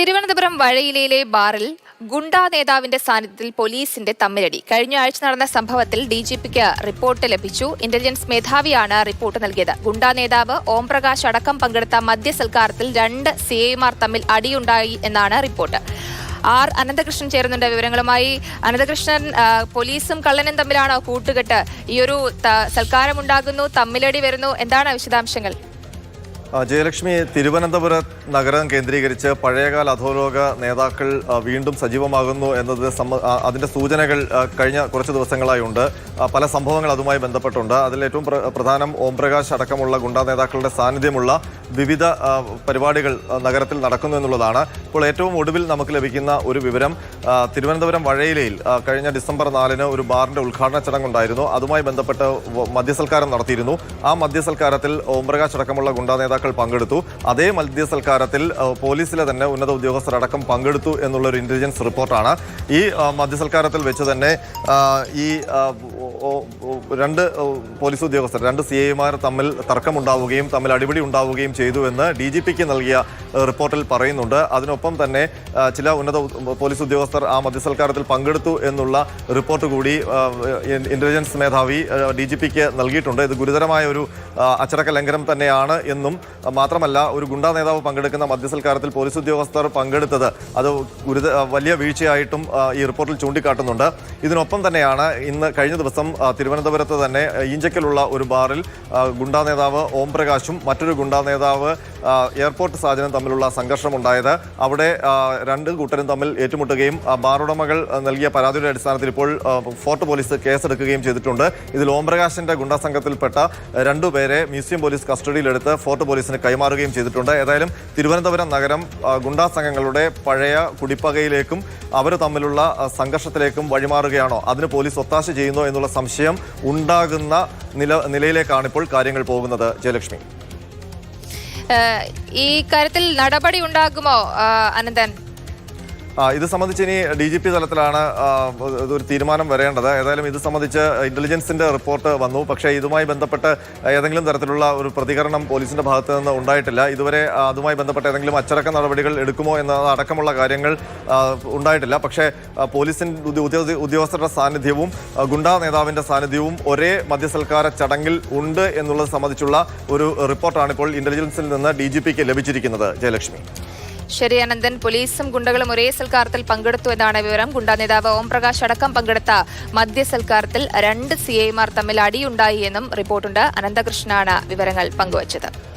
തിരുവനന്തപുരം വഴയിലയിലെ ബാറിൽ ഗുണ്ടാ നേതാവിന്റെ സാന്നിധ്യത്തിൽ പോലീസിന്റെ തമ്മിലടി. കഴിഞ്ഞ ആഴ്ച നടന്ന സംഭവത്തിൽ ഡി ജി പിക്ക് റിപ്പോർട്ട് ലഭിച്ചു. ഇന്റലിജൻസ് മേധാവിയാണ് റിപ്പോർട്ട് നൽകിയത്. ഗുണ്ടാ നേതാവ് ഓംപ്രകാശ് അടക്കം പങ്കെടുത്ത മദ്യസൽക്കാരത്തിൽ രണ്ട് സി ഐമാർ തമ്മിൽ അടിയുണ്ടായി എന്നാണ് റിപ്പോർട്ട്. ആർ അനന്തകൃഷ്ണൻ ചേരുന്നുണ്ട് വിവരങ്ങളുമായി. അനന്തകൃഷ്ണൻ പോലീസും കള്ളനും തമ്മിലാണോ കൂട്ടുകെട്ട്? ഈ ഒരു സൽക്കാരം ഉണ്ടാകുന്നു തമ്മിലടി വരുന്നു. എന്താണ് വിശദാംശങ്ങൾ? ജയലക്ഷ്മി തിരുവനന്തപുരം നഗരം കേന്ദ്രീകരിച്ച് പഴയകാല അധോലോക നേതാക്കൾ വീണ്ടും സജീവമാകുന്നു എന്നത് അതിന്റെ സൂചനകൾ കഴിഞ്ഞ കുറച്ച് ദിവസങ്ങളായി ഉണ്ട്. പല സംഭവങ്ങൾ അതുമായി ബന്ധപ്പെട്ടുണ്ട്. അതിൽ ഏറ്റവും പ്ര- പ്രധാനം ഓംപ്രകാശ് അടക്കമുള്ള ഗുണ്ടാ നേതാക്കളുടെ സാന്നിധ്യമുള്ള വിവിധ പരിപാടികൾ നഗരത്തിൽ നടക്കുന്നു എന്നുള്ളതാണ്. ഇപ്പോൾ ഏറ്റവും ഒടുവിൽ നമുക്ക് ലഭിക്കുന്ന ഒരു വിവരം തിരുവനന്തപുരം വഴയിലയിൽ കഴിഞ്ഞ ഡിസംബർ നാലിന് ഒരു ബാറിന്റെ ഉദ്ഘാടന ചടങ്ങുണ്ടായിരുന്നു. അതുമായി ബന്ധപ്പെട്ട് മദ്യസൽക്കാരം നടത്തിയിരുന്നു. ആ മദ്യസൽക്കാരത്തിൽ ഓംപ്രകാശ് അടക്കമുള്ള ഗുണ്ടാ നേതാക്കൾ പങ്കെടുത്തു. അതേ മദ്യസൽക്കാരത്തിൽ ആ, പോലീസിലെ തന്നെ ഉന്നത ഉദ്യോഗസ്ഥരടക്കം പങ്കെടുത്തു എന്നുള്ളൊരു ഇന്റലിജൻസ് റിപ്പോർട്ടാണ്. ഈ മധ്യസൽക്കാരത്തിൽ മദ്യസൽക്കാരത്തിൽ വെച്ച് തന്നെ ഈ രണ്ട് പോലീസ് ഉദ്യോഗസ്ഥർ രണ്ട് സി ഐമാർ തമ്മിൽ തർക്കമുണ്ടാവുകയും തമ്മിൽ അടിപിടി ഉണ്ടാവുകയും ചെയ്തു എന്ന് ഡി ജി പിക്ക് നൽകിയ റിപ്പോർട്ടിൽ പറയുന്നുണ്ട്. അതിനൊപ്പം തന്നെ ചില ഉന്നത പോലീസ് ഉദ്യോഗസ്ഥർ ആ മദ്യസൽക്കാരത്തിൽ പങ്കെടുത്തു എന്നുള്ള റിപ്പോർട്ട് കൂടി ഇന്റലിജൻസ് മേധാവി ഡി ജി പിക്ക് നൽകിയിട്ടുണ്ട്. ഇത് ഗുരുതരമായ ഒരു അച്ചടക്ക ലംഘനം തന്നെയാണ് എന്നും മാത്രമല്ല ഒരു ഗുണ്ടാ നേതാവ് പങ്കെടുക്കുന്ന മദ്യസൽക്കാരത്തിൽ പോലീസ് ഉദ്യോഗസ്ഥർ പങ്കെടുത്തത് അത് ഗുരുത വലിയ വീഴ്ചയായിട്ടും ഈ റിപ്പോർട്ടിൽ ചൂണ്ടിക്കാട്ടുന്നുണ്ട്. ഇതിനൊപ്പം തന്നെയാണ് ഇന്ന് കഴിഞ്ഞ ദിവസം തിരുവനന്തപുരത്ത് തന്നെ ഈഞ്ചക്കലുള്ള ഒരു ബാറിൽ ഗുണ്ടാ നേതാവ് ഓം പ്രകാശും മറ്റൊരു ഗുണ്ടാ നേതാവ് എയർപോർട്ട് സാജനും തമ്മിലുള്ള സംഘർഷമുണ്ടായത്. അവിടെ രണ്ട് കൂട്ടരും തമ്മിൽ ഏറ്റുമുട്ടുകയും ബാറുടമകൾ നൽകിയ പരാതിയുടെ അടിസ്ഥാനത്തിൽ ഇപ്പോൾ ഫോർട്ട് പോലീസ് കേസെടുക്കുകയും ചെയ്തിട്ടുണ്ട്. ഇതിൽ ഓംപ്രകാശിന്റെ ഗുണ്ടാ സംഘത്തിൽപ്പെട്ട രണ്ടുപേരെ മ്യൂസിയം പോലീസ് കസ്റ്റഡിയിലെടുത്ത് ഫോർട്ട് പോലീസിന് കൈമാറുകയും ചെയ്തിട്ടുണ്ട്. ഏതായാലും തിരുവനന്തപുരം നഗരം ഗുണ്ടാ സംഘങ്ങളുടെ പഴയ കുടിപ്പകയിലേക്കും അവർ തമ്മിലുള്ള സംഘർഷത്തിലേക്കും വഴിമാറുകയാണോ? അതിന് പോലീസ് ഒത്താശ ചെയ്യുന്നോ എന്നുള്ള സംശയം ഉണ്ടാകുന്ന നില നിലയിലേക്കാണ് ഇപ്പോൾ കാര്യങ്ങൾ പോകുന്നത്. ജയലക്ഷ്മി. ഈ കാര്യത്തിൽ നടപടി ഉണ്ടാകുമോ അനന്തൻ? ഇത് സംബന്ധിച്ച് ഇനി ഡി ജി പി തലത്തിലാണ് ഒരു തീരുമാനം വരേണ്ടത്. ഏതായാലും ഇത് സംബന്ധിച്ച് ഇന്റലിജൻസിന്റെ റിപ്പോർട്ട് വന്നു. പക്ഷേ ഇതുമായി ബന്ധപ്പെട്ട് ഏതെങ്കിലും തരത്തിലുള്ള ഒരു പ്രതികരണം പോലീസിന്റെ ഭാഗത്ത് നിന്ന് ഉണ്ടായിട്ടില്ല. ഇതുവരെ അതുമായി ബന്ധപ്പെട്ട് ഏതെങ്കിലും അച്ചടക്ക നടപടികൾ എടുക്കുമോ എന്ന അടക്കമുള്ള കാര്യങ്ങൾ ഉണ്ടായിട്ടില്ല. പക്ഷേ പോലീസിന്റെ ഉദ്യോഗസ്ഥരുടെ സാന്നിധ്യവും ഗുണ്ടാ നേതാവിന്റെ സാന്നിധ്യവും ഒരേ മദ്യസൽക്കാര ചടങ്ങിൽ ഉണ്ട് എന്നുള്ളത് സംബന്ധിച്ചുള്ള ഒരു റിപ്പോർട്ടാണ് ഇപ്പോൾ ഇന്റലിജൻസിൽ നിന്ന് ഡി ലഭിച്ചിരിക്കുന്നത്. ജയലക്ഷ്മി. ശരി അനന്തൻ. പോലീസും ഗുണ്ടകളും ഒരേ സൽക്കാരത്തിൽ പങ്കെടുത്തു എന്നാണ് വിവരം. ഗുണ്ടാ നേതാവ് ഓംപ്രകാശ് അടക്കം പങ്കെടുത്ത മദ്യസൽക്കാരത്തിൽ രണ്ട് സി ഐമാർ തമ്മിൽ അടിയുണ്ടായി എന്നും റിപ്പോർട്ടുണ്ട്. അനന്തകൃഷ്ണനാണ് വിവരങ്ങൾ പങ്കുവച്ചത്.